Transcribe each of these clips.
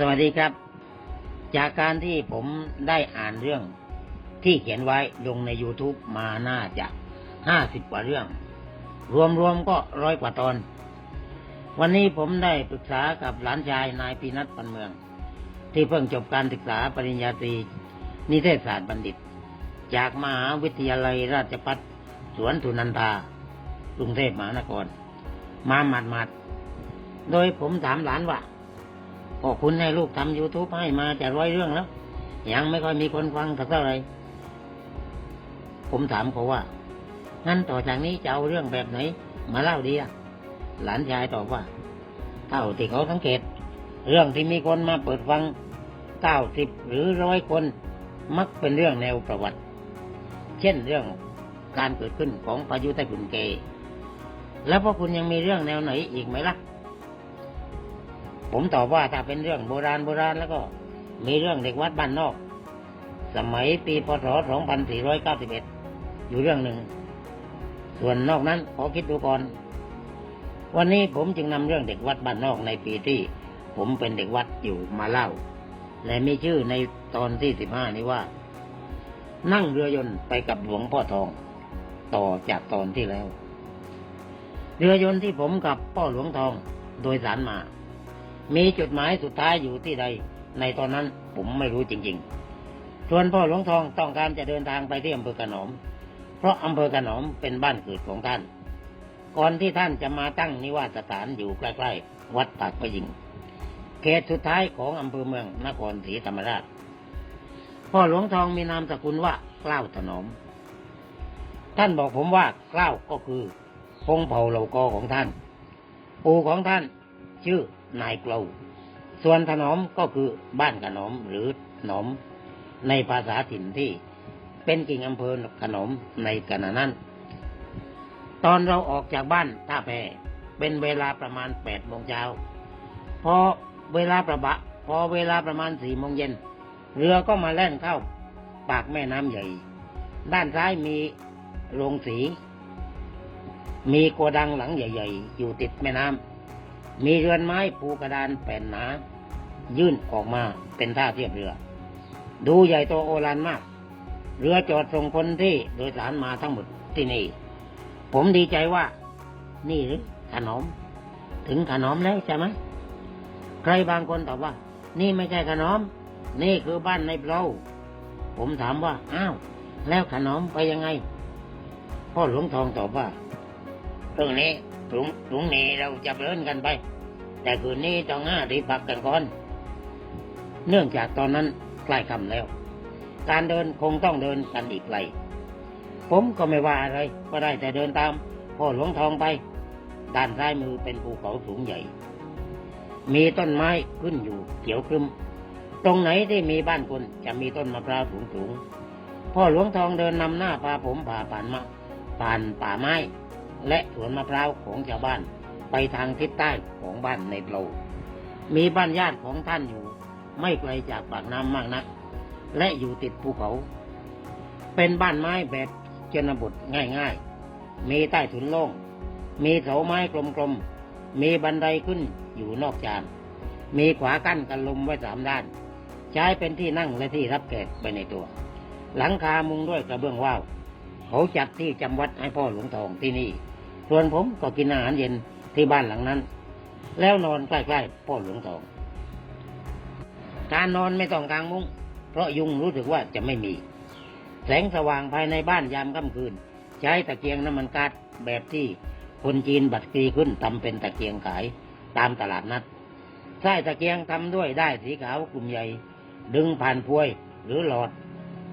สวัสดีครับ จากการที่ผมได้อ่านเรื่องที่เขียนไว้ลงใน YouTube มาน่าจะห้าสิบกว่าเรื่อง รวมๆก็ร้อยกว่าตอน วันนี้ผมได้ปรึกษากับหลานชายนายปีนัทปันเมือง ที่เพิ่งจบการศึกษาปริญญาตรี นิเทศศาสตร์บัณฑิต จากมหาวิทยาลัยราชภัฏสวนสุนันทากรุงเทพมหานคร มาหมาดๆโดยผมถามหลานว่า ก็คุณให้ลูกทำ YouTube ให้มาจะร้อยเรื่องแล้ว ยังไม่ค่อยมีคนฟังสักเท่าไหร่ผมถามเขาว่า งั้นต่อจากนี้จะเอาเรื่องแบบไหน มาเล่าดีอะหลานชายตอบว่า เท่าที่เขาสังเกต เรื่องที่มีคนมาเปิดฟังเก้าสิบหรือร้อยคน มักเป็นเรื่องแนวประวัติ เช่นเรื่องการเกิดขึ้นของพายุไต้ฝุ่นเก แล้วพวกคุณยังมีเรื่องแนวไหนอีกไหมล่ะ ผมตอบว่าถ้าเป็นเรื่องโบราณโบราณแล้วก็ มีเรื่องเด็กวัดบ้านนอก สมัยปีพศ 2491 อยู่เรื่องหนึ่ง ส่วนนอกนั้นขอคิดดูก่อน วันนี้ผมจึงนำเรื่องเด็กวัดบ้านนอกในปีที่ ผมเป็นเด็กวัดอยู่มาเล่า และมีชื่อในตอนที่ 15 นี้ว่า นั่งเรือยนต์ไปกับหลวงพ่อทอง ต่อจากตอนที่แล้ว เรือยนต์ที่ผมกับพ่อหลวงทองโดยสารมา มีจุดหมายสุดท้ายอยู่ที่ใด ในตอนนั้นผมไม่รู้จริงๆ ส่วนพ่อหลวงทองต้องการจะเดินทางไปที่อำเภอกระหนอม เพราะอำเภอกระหนอมเป็นบ้านเกิดของท่าน ก่อนที่ท่านจะมาตั้งนิวาสสถานอยู่ใกล้ๆ วัดปากพระยิง เขตสุดท้ายของอำเภอเมืองนครศรีธรรมราช พ่อหลวงทองมีนามสกุลว่ากล้าวถนอม ท่านบอกผมว่ากล้าวก็คือพงเผ่าเหล่ากอของท่าน ปู่ของท่าน ชื่อ นายเกลาส่วนถนอมก็คือบ้านขนอมหรือหนอมในภาษาถิ่นที่เป็นกิ่งอำเภอขนอมในขณะนั้น ตอนเราออกจากบ้านท่าแพเป็นเวลาประมาณแปดโมงเช้าพอเวลาประบะ พอเวลาประมาณสี่โมงเย็น เรือก็มาแล่นเข้า ปากแม่น้ำใหญ่ ด้านซ้ายมีโรงสี มีโกดังหลังใหญ่ ๆ อยู่ติดแม่น้ำ มีเรือนไม้ปูกระดานแผ่นหนา ยื่นออกมาเป็นท่าเทียบเรือ ดูใหญ่โตโอฬารมาก เรือจอดส่งคนที่โดยสารมาทั้งหมดที่นี่ ผมดีใจว่า นี่หรือขนม ถึงขนมแล้วใช่ไหมใครบางคนตอบว่า นี่ไม่ใช่ขนม นี่คือบ้านในเปลาผมถามว่า อ้าว แล้วขนมไปยังไง พ่อหลวงทองตอบว่าเรื่องนี้ พรุ่งพรุ่งนี้เราจะเดินกันไป แต่คืนนี้ต้องห้าที่พักกันก่อน เนื่องจากตอนนั้นใกล้ค่ำแล้ว การเดินคงต้องเดินกันอีกไกล ผมก็ไม่ว่าอะไร ก็ได้แต่เดินตามพ่อหลวงทองไป ด้านซ้ายมือเป็นภูเขาสูงใหญ่ มีต้นไม้ขึ้นอยู่เขียวครึมตรงไหนที่มีบ้านคนจะมีต้นมะพร้าวสูงสูงๆพ่อหลวงทองเดินนำหน้าพาผมผ่าผ่านมาผ่านป่าไม้ และสวนมะพร้าวของชาวบ้านไปทางทิศใต้ของบ้านในเปลามีบ้านญาติของท่านอยู่ ไม่ไกลจากปากน้ำมากนัก และอยู่ติดภูเขา เป็นบ้านไม้แบบชนบทง่ายๆ มีใต้ถุนโล่ง มีเสาไม้กลมๆ มีบันไดขึ้นอยู่นอกจาน มีขวากั้นกันลมไว้สามด้าน ใช้เป็นที่นั่งและที่รับแขกไปในตัว หลังคามุงด้วยกระเบื้องว่าว เขาจัดที่จำวัดให้พ่อหลวงทองที่นี่ ส่วนผมก็กินอาหารเย็นที่บ้านหลังนั้น แล้วนอนใกล้ๆพ่อหลวงทอง การนอนไม่ต้องกลางมุ้ง เพราะยุงรู้สึกว่าจะไม่มี แสงสว่างภายในบ้านยามค่ำคืน ใช้ตะเกียงน้ำมันก๊าซแบบที่คนจีนบัตรีขึ้นทำเป็นตะเกียงขายตามตลาดนัดใช้ตะเกียงทำด้วยได้สีขาวกลุ่มใหญ่ ดึงผ่านพวยหรือหลอด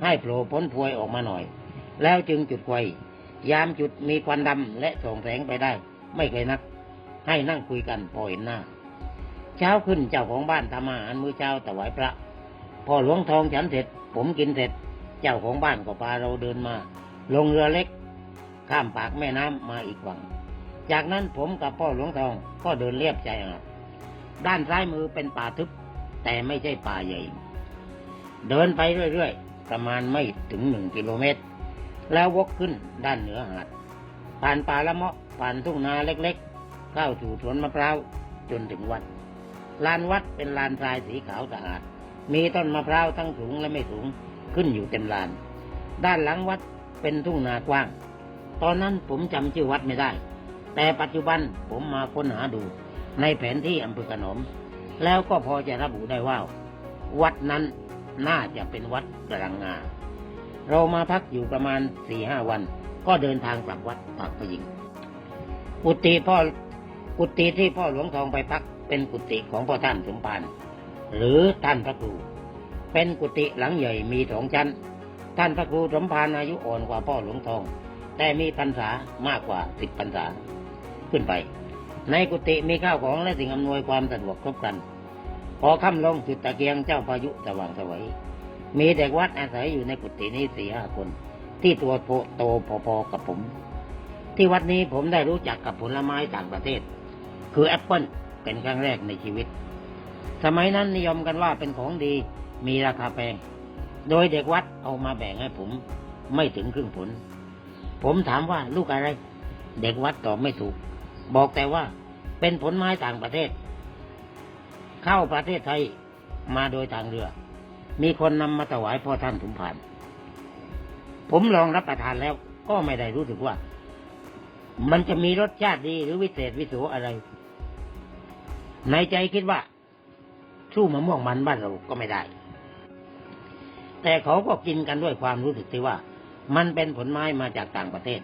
ให้โผล่พ้นพวยออกมาหน่อย แล้วจึงจุดไฟ ยามจุดมีควันดำและส่องแสงไปได้ ไม่ไกลนัก ให้นั่งคุยกันพอเห็นหน้า เช้าขึ้นเจ้าของบ้านทำอาหารมื้อเช้าถวายพระ พอหลวงทองฉันเสร็จ ผมกินเสร็จ เจ้าของบ้านก็พาเราเดินมา ลงเรือเล็ก ข้ามปากแม่น้ำมาอีกฝั่งจากนั้นผมกับพ่อหลวงทองก็เดินเลียบชายหาดด้านซ้ายมือเป็นป่าทึบ แต่ไม่ใช่ป่าใหญ่ เดินไปเรื่อยๆ ประมาณไม่ถึงหนึ่งกิโลเมตร แล้ววกขึ้นด้านเหนือหาด ผ่านป่าละเมาะผ่านทุ่งนาเล็กๆ เข้าสู่สวนมะพร้าวจนถึงวัด ลานวัดเป็นลานทรายสีขาวสะอาด มีต้นมะพร้าวทั้งสูงและไม่สูงขึ้นอยู่เต็มลาน ด้านหลังวัดเป็นทุ่งนากว้าง ตอนนั้นผมจำชื่อวัดไม่ได้ แต่ปัจจุบันผมมาค้นหาดูในแผนที่อำเภอขนอมแล้วก็พอจะระบุได้ว่า วัดนั้นน่าจะเป็นวัดกระลังงา เรามาพักอยู่ประมาณสี่ห้าวัน ก็เดินทางกลับวัดปากพยิงกุฏิพ่อกุฏิที่พ่อหลวงทองไปพัก เป็นกุฏิของพ่อท่านสมภารหรือท่านพระครู เป็นกุฏิหลังใหญ่มีสองชั้น ท่านพระครูสมภารอายุอ่อนกว่าพ่อหลวงทอง แต่มีพรรษามากกว่าสิบพรรษาขึ้นไป ในกุฏิมีข้าวของและสิ่งอำนวยความสะดวกครบครันพอค่ำลงจุดตะเกียงเจ้าพายุสว่างสวัย มีเด็กวัดอาศัยอยู่ในกุฏินี้สี่ห้าคน ที่ตัวโตพอๆกับผม ที่วัดนี้ผมได้รู้จักกับผลไม้ต่างประเทศ คือแอปเปิลเป็นครั้งแรกในชีวิต สมัยนั้นนิยมกันว่าเป็นของดีมีราคาแพง โดยเด็กวัดเอามาแบ่งให้ผม ไม่ถึงครึ่งผล ผมถามว่าลูกอะไร เด็กวัดตอบไม่ถูก บอกแต่ว่าเป็นผลไม้ต่างประเทศ เข้าประเทศไทยมาโดยทางเรือ มีคนนำมาถวายพ่อท่านถุมผ่านผมลองรับประทานแล้วก็ไม่ได้รู้สึกว่า มันจะมีรสชาติดีหรือวิเศษวิโสอะไร ในใจคิดว่า สู้มะม่วงมันบ้านเราก็ไม่ได้ แต่เขาก็กินกันด้วยความรู้สึกที่ว่า มันเป็นผลไม้มาจากต่างประเทศ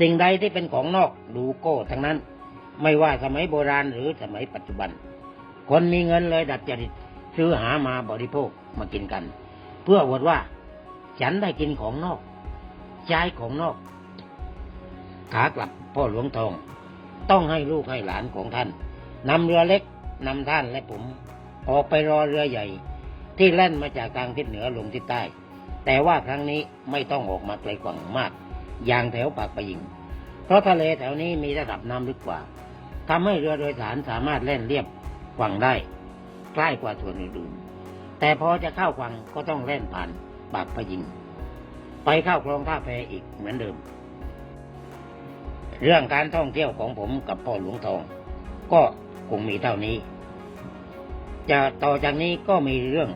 สิ่งใดที่เป็นของนอกดูโก้ทั้งนั้น ไม่ว่าสมัยโบราณหรือสมัยปัจจุบัน คนมีเงินเลยดัดจริตซื้อหามาบริโภค มากินกัน เพื่อวดว่า ฉันได้กินของนอกใช้ของนอก ขากลับพ่อหลวงทอง ต้องให้ลูกให้หลานของท่านนำเรือเล็กนำท่านและผม ออกไปรอเรือใหญ่ ที่แล่นมาจากทางทิศเหนือลงทิศใต้ แต่ว่าครั้งนี้ไม่ต้องออกมาไกลกว่างมาก อย่างแถวปากปะยิง เพราะทะเลแถวนี้มีระดับน้ำลึกกว่าทำให้เรือโดยสารสามารถแล่นเรียบฝั่งได้ ใกล้กว่าส่วนอื่น แต่พอจะเข้าฝั่งก็ต้องแล่นผ่านปากพยิง ไปเข้าคลองท่าแพอีกเหมือนเดิม เรื่องการท่องเที่ยวของผมกับพ่อหลวงทอง ก็คงมีเท่านี้ จะต่อจากนี้ก็มีเรื่อง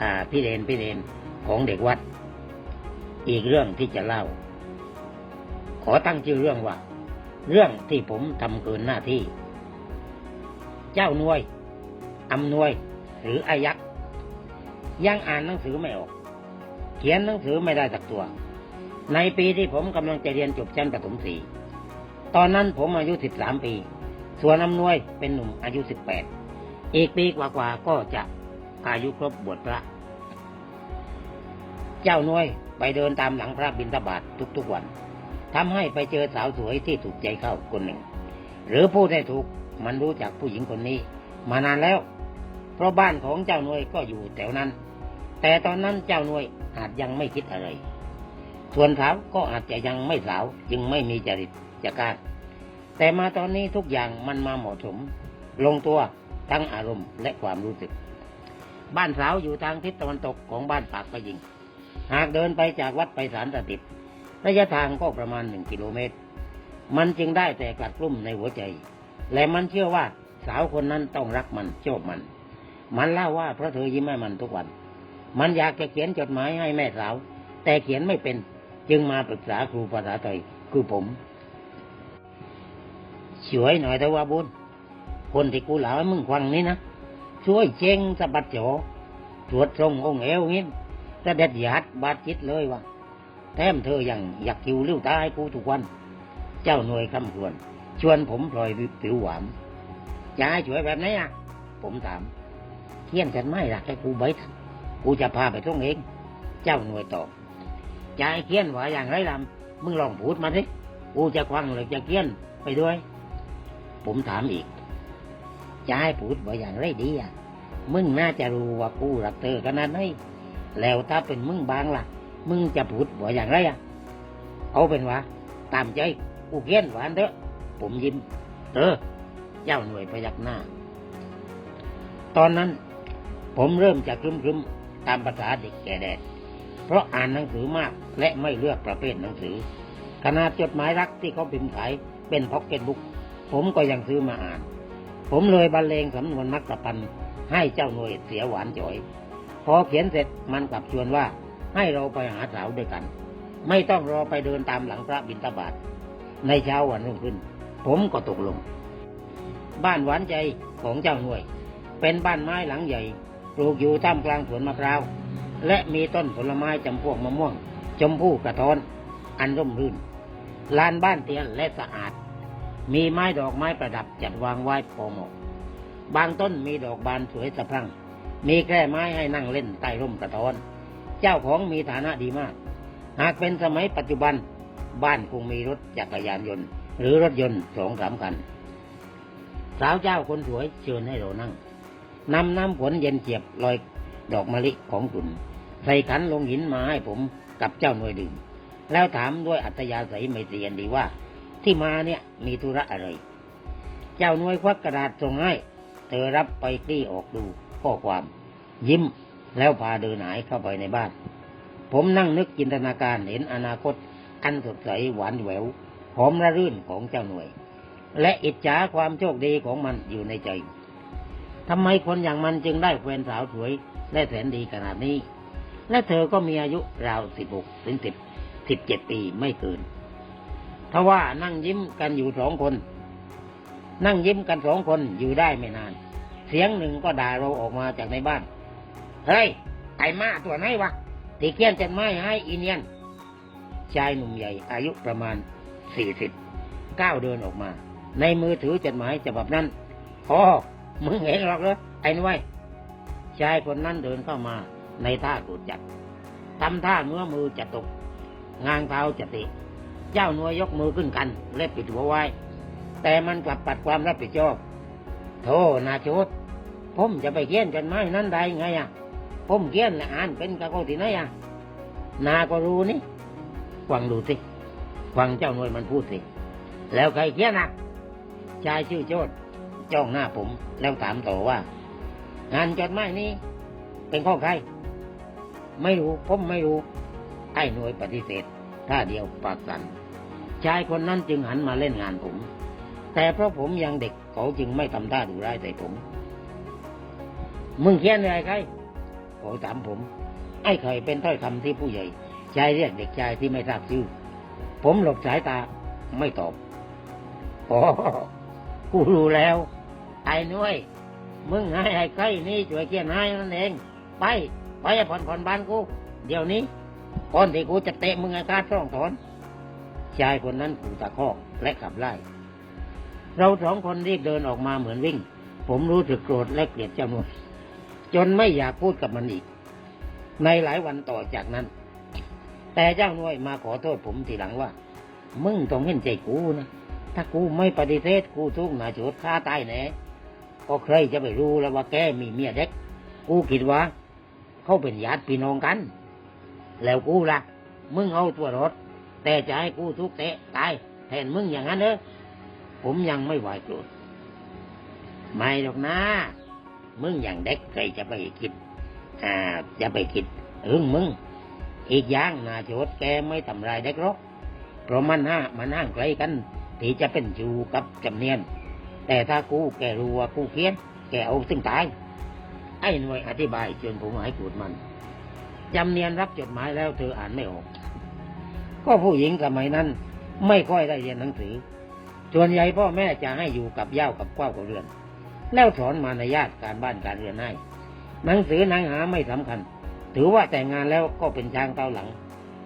อ่าพี่เรนพี่เรนของเด็กวัด อีกเรื่องที่จะเล่า ขอตั้งชื่อเรื่องว่า เรื่องที่ผมทำเกินหน้าที่ เจ้าหน่วยอำนวยหรืออายักษ ยังอ่านหนังสือไม่ออก เขียนหนังสือไม่ได้สักตัว ในปีที่ผมกำลังจะเรียนจบชั้นประถมสี่ตอนนั้นผมอายุสิบสามปี ส่วนอำนวยเป็นหนุ่มอายุสิบแปดอีกปีกว่าๆก็จะอายุครบบวชพระ เจ้านวยไปเดินตามหลังพระบิณฑบาตทุกๆวันทำให้ไปเจอสาวสวยที่ถูกใจเข้าคนหนึ่ง หรือพูดให้ถูกมันรู้จักผู้หญิงคนนี้ มานานแล้ว เพราะบ้านของเจ้านวยก็อยู่แถวนั้น แต่ตอนนั้นเจ้าหน่วยอาจยังไม่คิดอะไร ส่วนสาวก็อาจจะยังไม่สาวจึงไม่มีจริตจักกาแต่มาตอนนี้ทุกอย่างมันมาเหมาะสม ลงตัวทั้งอารมณ์และความรู้สึก บ้านสาวอยู่ทางทิศตะวันตกของบ้านปากปะยิง หากเดินไปจากวัดไปสารสติดระยะทางก็ประมาณหนึ่งกิโลเมตร มันจึงได้แต่กลัดกลุ้มในหัวใจ และมันเชื่อว่าสาวคนนั้นต้องรักมันชอบมัน มันเล่าว่าเพราะเธอยิ้มให้มันทุกวัน มันอยากจะเขียนจดหมายให้แม่สาว แต่เขียนไม่เป็น จึงมาปรึกษาครูภาษาไทยคือผมช่วยหน่อยแต่ว่าบุญคนที่กูหลาให้มึงฟังนี่นะช่วยเจงสะบัดจอตรวจตรงองค์เอวงี้จะเด็ดหยาดบาดจิตเลยวะแถมเธอยังอยากคิวเลิ้ยวตาให้กูทุกวัน เจ้าหน่วยคำควร ชวนผมพลอยผิวหวานจะให้ช่วยแบบไหนอะ ผมถามเขียนกันไม่รักให้กูใบทัน กูจะพาไปท่องเอง เจ้าหน่วยตอบจะให้เขียนว่าอย่างไรลำมึงลองพูดมาสิกูจะควังเลยจะเขียนไปด้วย ผมถามอีกจะให้พูดว่าอย่างไรดีอะ มึงน่าจะรู้ว่ากูรักเธอขนาดไหนแล้วถ้าเป็นมึงบางล่ะ มึงจะพูดว่าอย่างไรอะ เอาเป็นว่าตามใจกูเขียนหวานเถอะ ผมยิ้ม เออ เจ้าหน่วยพยักหน้า ตอนนั้นผมเริ่มจะครึมๆ ตามภาษาเด็กแก่แดดเพราะอ่านหนังสือมากและไม่เลือกประเภทหนังสือ ขนาดจดหมายรักที่เขาพิมพ์ขายเป็นพ็อกเก็ตบุ๊กผมก็ยังซื้อมาอ่าน ผมเลยบรรเลงสำนวนมักกะพันให้เจ้าหน่วยเสียหวานจ่อย พอเขียนเสร็จมันกลับชวนว่าให้เราไปหาสาวด้วยกัน ไม่ต้องรอไปเดินตามหลังพระบิณฑบาตในเช้าวันรุ่งขึ้น ผมก็ตกลง บ้านหวานใจของเจ้าหน่วย เป็นบ้านไม้หลังใหญ่ ปลูกอยู่ท่ามกลางสวนมะพร้าว และมีต้นผลไม้จำพวกมะม่วง ชมพู่กระท้อน อันร่มรื่น ลานบ้านเตียนและสะอาด มีไม้ดอกไม้ประดับจัดวางไว้พอเหมาะ บางต้นมีดอกบานสวยสะพรั่ง มีแคร่ไม้ให้นั่งเล่นใต้ร่มกระท้อน เจ้าของมีฐานะดีมาก หากเป็นสมัยปัจจุบัน บ้านคงมีรถจักรยานยนต์ หรือรถยนต์สองสามคัน สาวเจ้าคนสวยเชิญให้เรานั่ง นำน้ำฝนเย็นเจียบลอยดอกมะลิของตุนใส่ขันลงหินมาให้ผมกับเจ้าหน่วยดื่ม แล้วถามด้วยอัตยาศัยไม่เตียนดีว่า ที่มาเนี่ยมีธุระอะไร เจ้าหน่วยควักกระดาษส่งให้ เธอรับไปคลี่ออกดูข้อความ ยิ้มแล้วพาเดินหายเข้าไปในบ้าน ผมนั่งนึกจินตนาการเห็นอนาคต อันสดใสหวานแหววหอมระรื่นของเจ้าหน่วย และอิจฉาความโชคดีของมันอยู่ในใจ ทำไมคนอย่างมันจึงได้แฟนสาวสวยและแสนดีขนาดนี้ และเธอก็มีอายุราวสิบหกถึงสิบสิบเจ็ดปีไม่เกินทว่านั่งยิ้มกันอยู่สองคน นั่งยิ้มกันสองคนอยู่ได้ไม่นาน เสียงหนึ่งก็ด่าเราออกมาจากในบ้าน เฮ้ย ไอ้มาตัวไหนวะตีเกี้ยนจันไม้ให้อีเนียน ชายหนุ่มใหญ่อายุประมาณสี่สิบก้าวเดินออกมา ในมือถือจดหมายฉบับนั้นอ๋อ มึงเห็นหรอกเหรอไอ้นุ้ยชายคนนั้นเดินเข้ามาในท่ากูดจัดทำท่าเมื่อมือจะตก งางเท้าจะติเจ้าหน่วยยกมือขึ้นกันและปิดหัวไว้ แต่มันกลับปัดความรับผิดชอบโธ่นาโชดผมจะไปเขียนจดหมนั้นได้ไงอะผมเขียนและอ่านเป็นกะโกที่ไหนอะนาก็รู้นี่ฟังดูสิฟังเจ้าหน่วยมันพูดสิ แล้วใครเขียนอะชายชื่อโจด จ้องหน้าผม แล้วถามต่อว่า งานจดหมายนี้ เป็นข้อใคร ไม่รู้ผมไม่รู้ ไอ้หน่วยปฏิเสธท่าเดียวปากสันชายคนนั้นจึงหันมาเล่นงานผม แต่เพราะผมยังเด็กเขาจึงไม่ทำท่าดุร้ายใส่ผม มึงเขียนอะไรใครเขาถามผม ไอ้เคยเป็นถ้อยคำที่ผู้ใหญ่ชายเรียกเด็กชายที่ไม่ทราบชื่อ ผมหลบสายตาไม่ตอบ อ๋อ กูรู้แล้ว ไอ้น้ยมึงให้ไอ้ใกล้นี่ช่วยเขียนให้นั่นเอง ไป ไปผ่อนผ่อนบ้านกู เดี๋ยวนี้ก่อนที่กูจะเตะมึงไอาการช่องถอนชายคนนั้นขู่ตะคอกและขับไล่ เราสองคนรีบเดินออกมาเหมือนวิ่ง ผมรู้สึกโกรธและเกลียดเจ้าหน่วยจนไม่อยากพูดกับมันอีก ในหลายวันต่อจากนั้น แต่เจ้าหน่วยมาขอโทษผมทีหลังว่า มึงต้องเห็นใจกูนะ ถ้ากูไม่ปฏิเสธกูทุกหนาโจดฆ่าตายแน่ ก็ใครจะไปรู้แล้วว่าแกมีเมียเด็ก กูคิดว่า เขาเป็นญาติพี่น้องกัน แล้วกูล่ะ มึงเอาตัวรถ แต่จะให้กูทุกเตะตายแทนมึงอย่างนั้นเนอะผมยังไม่ไหวโกรธไม่หรอกนะ มึงอย่างเด็กใครจะไปคิด อ่า จะไปคิดเรื่องมึง อีกอย่างนาโจดแกไม่ทำลายเด็กหรอกเพราะมันห้ามันห้างไกลกันที่จะเป็นชูกับจำเนียน แต่ถ้ากูแกรู้ว่ากูเขียน แกเอาถึงตาย ไอ้หน่วยอธิบายจนผมหายโกรธมันจำเนียนรับจดหมายแล้วเธออ่านไม่ออก ก็ผู้หญิงสมัยนั้น ไม่ค่อยได้เรียนหนังสือส่วนใหญ่พ่อแม่จะให้อยู่กับย่าวกับก้าวกับเรือน แล้วสอนมารยาทการบ้านการเรือนให้ หนังสือหนังหาไม่สำคัญ ถือว่าแต่งงานแล้วก็เป็นช้างเต้าหลัง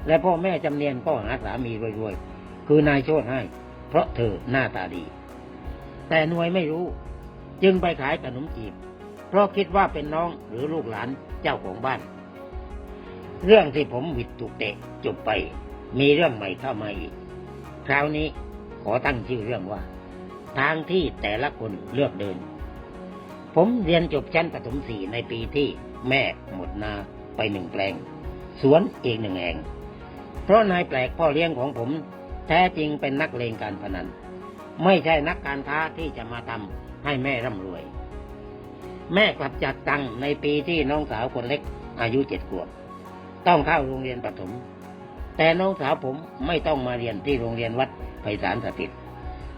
และพ่อแม่จำเนียนก็หาสามีรวยๆ คือนายโชดให้ เพราะเธอหน้าตาดี แต่หน่วยไม่รู้ จึงไปขายขนมจีบ เพราะคิดว่าเป็นน้องหรือลูกหลานเจ้าของบ้าน เรื่องที่ผมวิดถูกเตะจบไป มีเรื่องใหม่เข้ามาอีก คราวนี้ขอตั้งชื่อเรื่องว่า ทางที่แต่ละคนเลือกเดิน ผมเรียนจบชั้นประถมสี่ในปีที่แม่หมดนาไปหนึ่งแปลง สวนอีกหนึ่งแห่ง เพราะนายแปลกพ่อเลี้ยงของผม แท้จริงเป็นนักเลงการพนัน ไม่ใช่นักการค้าที่จะมาทำให้แม่ร่ำรวย แม่กลับจัดตังในปีที่น้องสาวคนเล็ก อายุเจ็ดขวบ ต้องเข้าโรงเรียนประถม แต่น้องสาวผมไม่ต้องมาเรียนที่โรงเรียนวัดไพศาลสถิต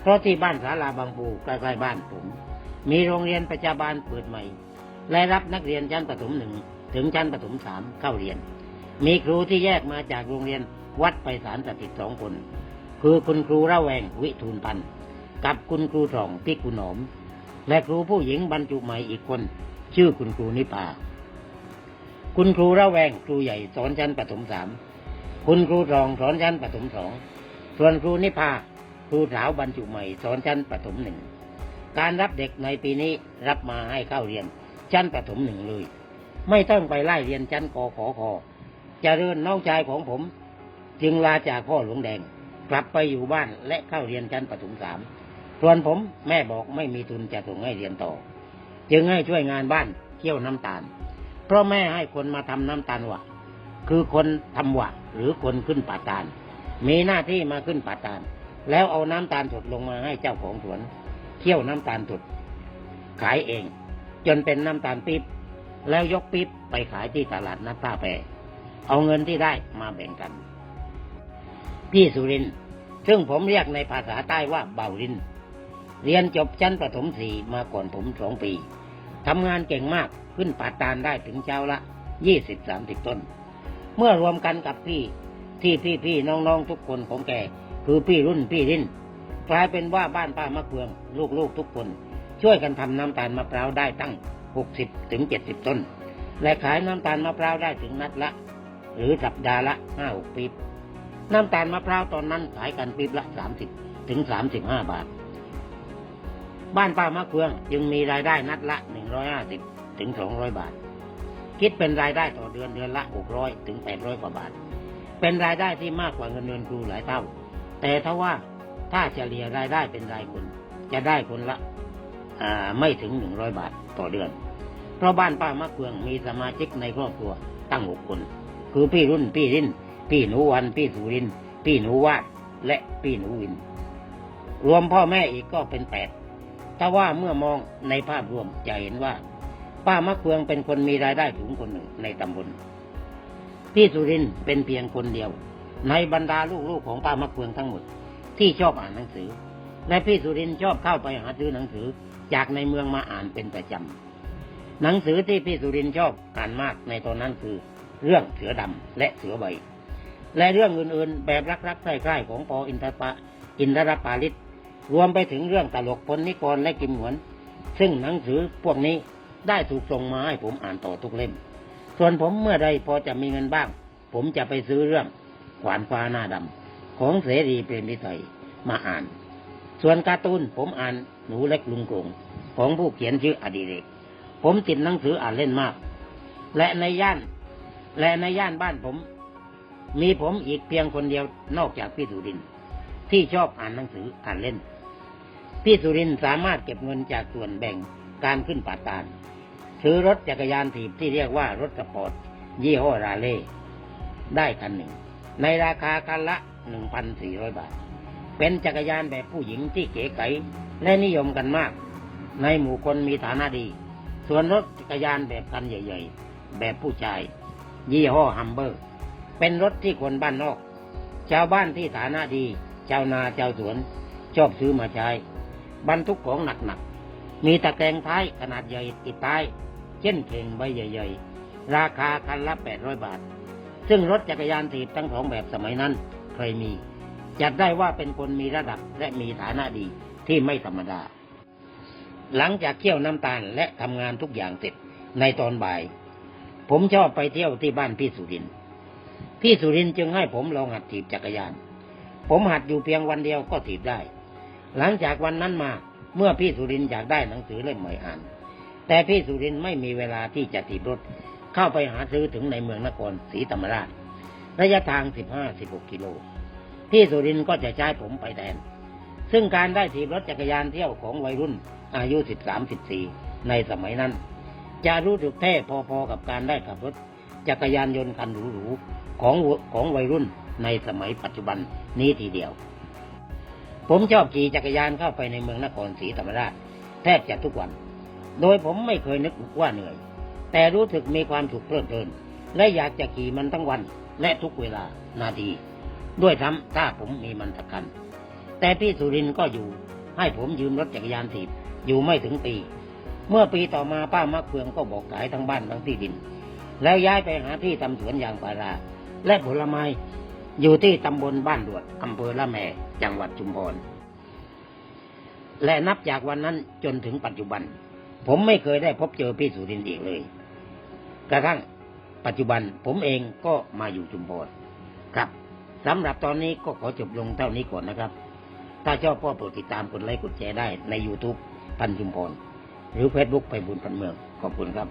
เพราะที่บ้านศาลาบางปูใกล้ๆบ้านผม มีโรงเรียนประจาบาลเปิดใหม่ และรับนักเรียนชั้นประถมหนึ่งถึงชั้นประถมสามเข้าเรียน มีครูที่แยกมาจากโรงเรียนวัดไปสารสถิตสองคน คือคุณครูระแวงวิทูลพันธ์ กับคุณครูทองพิกุลหนอม และครูผู้หญิงบรรจุใหม่อีกคน ชื่อคุณครูนิพาคุณครูระแวงครูใหญ่สอนชั้นประถมสามคุณครูทองสอนชั้นประถมสองส่วนครูนิพาครูสาวบรรจุใหม่สอนชั้นประถมหนึ่งการรับเด็กในปีนี้รับมาให้เข้าเรียนชั้นประถมหนึ่งเลย ไม่ต้องไปไล่เรียนชั้นกขอคอเจริญน้องชายของผม จึงลาจากพ่อหลวงแดง กลับไปอยู่บ้านและเข้าเรียนชั้นประถมสาม ส่วนผมแม่บอกไม่มีทุนจะส่งให้เรียนต่อ จึงให้ช่วยงานบ้านเคี่ยวน้ำตาล เพราะแม่ให้คนมาทำน้ำตาลหวะคือคนทำหวะหรือคนขึ้นป่าตาล มีหน้าที่มาขึ้นป่าตาล แล้วเอาน้ำตาลสดลงมาให้เจ้าของสวนเคี่ยวน้ำตาลสดขายเอง จนเป็นน้ำตาลปี๊บแล้วยกปี๊บไปขายที่ตลาดนัดท่าแพเอาเงินที่ได้มาแบ่งกัน พี่สุรินซึ่งผมเรียกในภาษาใต้ว่าเบาริน เรียนจบชั้นประถมสี่มาก่อนผมสองปีทำงานเก่งมากขึ้นป่าตาลได้ถึงเช้าละยี่สิบสามสิบต้น เมื่อรวมกันกับพี่ที่พี่พี่ๆน้องทุกคนของแกคือพี่รุ่นพี่รินกลายเป็นว่าบ้านป้ามะเฟือง ลูกๆทุกคน ช่วยกันทำน้ำตาลมะพร้าวได้ตั้ง60ถึง70ต้น และขายน้ำตาลมะพร้าวได้ถึงนัดละ หรือสัปดาห์ละ5 6ปีบน้ำตาลมะพร้าวตอนนั้นขายกันปีบละ30ถึง35บาท บ้านป้ามะเฟืองจึงมีรายได้นัดละ 150ถึง200 บาท คิดเป็นรายได้ต่อเดือนเดือนละ 600ถึง800 กว่าบาท เป็นรายได้ที่มากกว่าเงินเดือนครูหลายเท่า แต่ถ้าว่าถ้าเฉลี่ยรายได้เป็นรายคน จะได้คนละไม่ถึงหนึ่งร้อยบาทต่อเดือน เพราะบ้านป้ามะเฟืองมีสมาชิกในครอบครัวตั้งหกคน คือพี่รุ่นพี่รินพี่หนูวันพี่สุรินพี่หนูวาดและพี่หนูวิน รวมพ่อแม่อีกก็เป็นแปด ถ้าว่าเมื่อมองในภาพรวมจะเห็นว่า ป้ามะเฟืองเป็นคนมีรายได้สูงคนหนึ่งในตำบลพี่สุรินเป็นเพียงคนเดียว ในบรรดาลูกๆของป้ามะเฟืองทั้งหมด ที่ชอบอ่านหนังสือ และพี่สุรินชอบเข้าไปหาซื้อหนังสือจากในเมืองมาอ่านเป็นประจำหนังสือที่พี่สุรินชอบอ่านมากในตอนนั้นคือ เรื่องเสือดำและเสือใบและเรื่องอื่นๆแบบรักๆใคร่ๆของปออินทปะอินทรปาลิต รวมไปถึงเรื่องตลกพลนิกรและกิมหวน ซึ่งหนังสือพวกนี้ได้ถูกส่งมาให้ผมอ่านต่อทุกเล่ม ส่วนผมเมื่อใดพอจะมีเงินบ้าง ผมจะไปซื้อเรื่องขวานฟ้าหน้าดำของเสรีเปรมวิทัยมาอ่าน ส่วนการ์ตูนผมอ่านหนูเล็กลุงกรงของผู้เขียนชื่ออดิเรก ผมติดหนังสืออ่านเล่นมาก และในย่าน และในย่านบ้านผม มีผมอีกเพียงคนเดียวนอกจากพี่สุรินที่ชอบอ่านหนังสืออ่านเล่น พี่สุรินสามารถเก็บเงินจากส่วนแบ่งการขึ้นป่าตาลซื้อรถจักรยานถีบที่เรียกว่ารถสปอร์ตยี่ห้อราเล่ได้คันหนึ่ง ในราคาคันละ 1,400 บาท เป็นจักรยานแบบผู้หญิงที่เก๋ไก๋และนิยมกันมาก ในหมู่คนมีฐานะดี ส่วนรถจักรยานแบบคันใหญ่ ๆ แบบผู้ชาย ยี่ห้อฮัมเบอร์ เป็นรถที่คนบ้านนอก ชาวบ้านที่ฐานะดี ชาวนาชาวสวน ชอบซื้อมาใช้ บรรทุกของหนักๆ มีตะแกรงท้ายขนาดใหญ่ติดท้าย เช่นเข่งใบใหญ่ ๆ ราคาคันละ 800 บาท ซึ่งรถจักรยานถีบทั้งสองแบบสมัยนั้นเคยมี จัดได้ว่าเป็นคนมีระดับและมีฐานะดีที่ไม่ธรรมดา หลังจากเคี่ยวน้ำตาลและทำงานทุกอย่างเสร็จในตอนบ่าย ผมชอบไปเที่ยวที่บ้านพี่สุรินพี่สุรินจึงให้ผมลองหัดถีบจักรยาน ผมหัดอยู่เพียงวันเดียวก็ถีบได้ หลังจากวันนั้นมาเมื่อพี่สุรินอยากได้หนังสือเล่มใหม่อ่าน แต่พี่สุรินไม่มีเวลาที่จะถีบรถ เข้าไปหาซื้อถึงในเมืองนครศรีธรรมราช ระยะทาง 15-16 กิโล พี่สุรินก็จะใช้ผมไปแทน ซึ่งการได้ถีบรถจักรยานเที่ยวของวัยรุ่นอายุ 13-14 ในสมัยนั้น จะรู้สึกเท่พอๆกับการได้ขับรถจักรยานยนต์คันหรูๆของของวัยรุ่นในสมัยปัจจุบันนี้ทีเดียว ผมชอบขี่จักรยานเข้าไปในเมืองนครศรีธรรมราช แทบจะทุกวัน โดยผมไม่เคยนึกว่าเหนื่อย แต่รู้สึกมีความสุขเพลิดเพลิน และอยากจะขี่มันทั้งวันและทุกเวลานาที ด้วยทำถ้าผมมีมันสักคัน แต่พี่สุรินก็อยู่ ให้ผมยืมรถจักรยานถีบอยู่ไม่ถึงปี เมื่อปีต่อมาป้ามะเฟืองก็บอกขายทั้งบ้านทั้งที่ดิน แล้วย้ายไปหาที่ทำสวนยางพารา และผลไม้ อยู่ที่ตำบลบ้านดวดอำเภอละแม จังหวัดชุมพร และนับจากวันนั้นจนถึงปัจจุบัน ผมไม่เคยได้พบเจอพี่สุรินทร์อีกเลย กระทั่งปัจจุบันผมเองก็มาอยู่ชุมพรครับสำหรับตอนนี้ก็ขอจบลงเท่านี้ก่อนนะครับ ถ้าชอบก็โปรดติดตามกดไลค์กดแชร์ได้ใน YouTube พันชุมพรหรือ Facebook ไปบุญพันเมือง ขอบคุณครับ